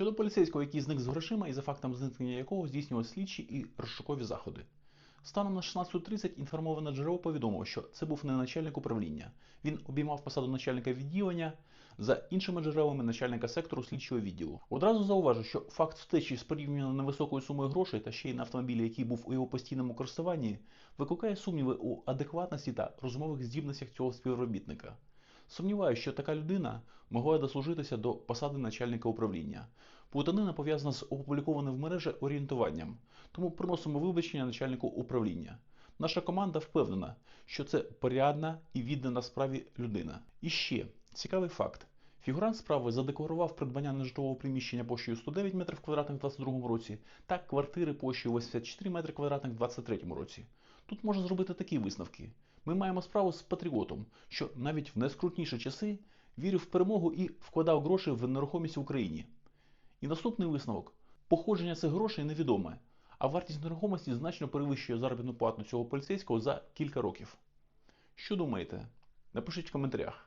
Щодо поліцейського, який зник з грошима і за фактом зникнення якого здійснювали слідчі і розшукові заходи. Станом на 16.30 інформоване джерело повідомило, що це був не начальник управління. Він обіймав посаду начальника відділення, за іншими джерелами начальника сектору слідчого відділу. Одразу зауважу, що факт втечі з порівняно невисокою сумою грошей та ще й на автомобілі, який був у його постійному користуванні, викликає сумніви у адекватності та розумових здібностях цього співробітника. Сумніваюся, що така людина могла дослужитися до посади начальника управління. Плутанина пов'язана з опублікованим в мережі орієнтуванням, тому приносимо вибачення начальнику управління. Наша команда впевнена, що це порядна і віддана справі людина. І ще цікавий факт. Фігурант справи задекларував придбання нежитлового приміщення площею 109 метрів квадратних у 2022 році та квартири площею 84 метри квадратних у 2023 році. Тут можна зробити такі висновки. Ми маємо справу з патріотом, що навіть в найскрутніші часи вірив в перемогу і вкладав гроші в нерухомість в Україні. І наступний висновок: походження цих грошей невідоме, а вартість нерухомості значно перевищує заробітну плату цього поліцейського за кілька років. Що думаєте? Напишіть в коментарях.